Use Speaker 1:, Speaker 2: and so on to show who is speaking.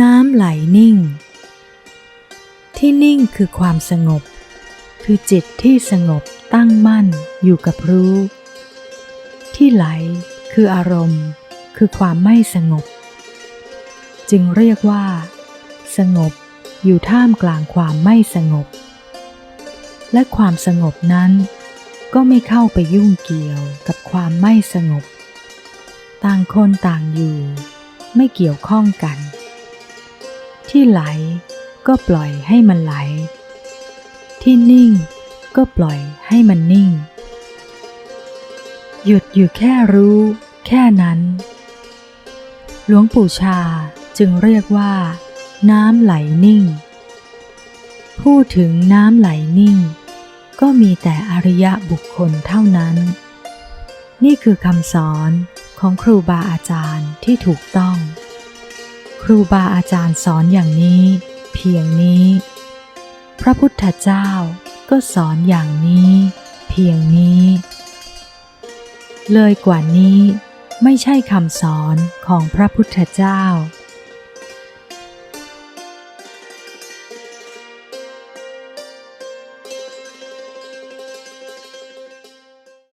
Speaker 1: น้ำไหลนิ่ง ที่นิ่งคือความสงบ คือจิตที่สงบตั้งมั่นอยู่กับรู้ ที่ไหลคืออารมณ์ คือความไม่สงบ จึงเรียกว่า สงบอยู่ท่ามกลางความไม่สงบ และความสงบนั้น ก็ไม่เข้าไปยุ่งเกี่ยวกับความไม่สงบ ต่างคนต่างอยู่ ไม่เกี่ยวข้องกัน ที่ไหลก็ปล่อยให้มันไหล ที่นิ่งก็ปล่อยให้มันนิ่ง หยุดอยู่แค่รู้แค่นั้น หลวงปู่ชาจึงเรียกว่า น้ำไหลนิ่ง พูดถึงน้ำไหลนิ่ง ก็มีแต่อริยะบุคคลเท่านั้น นี่คือคำสอนของครูบาอาจารย์ที่ถูกต้อง ครูบาอาจารย์สอนอย่างนี้ เพียงนี้ พระพุทธเจ้าก็สอนอย่างนี้ เพียงนี้ เลยกว่านี้ไม่ใช่คำสอนของพระพุทธเจ้า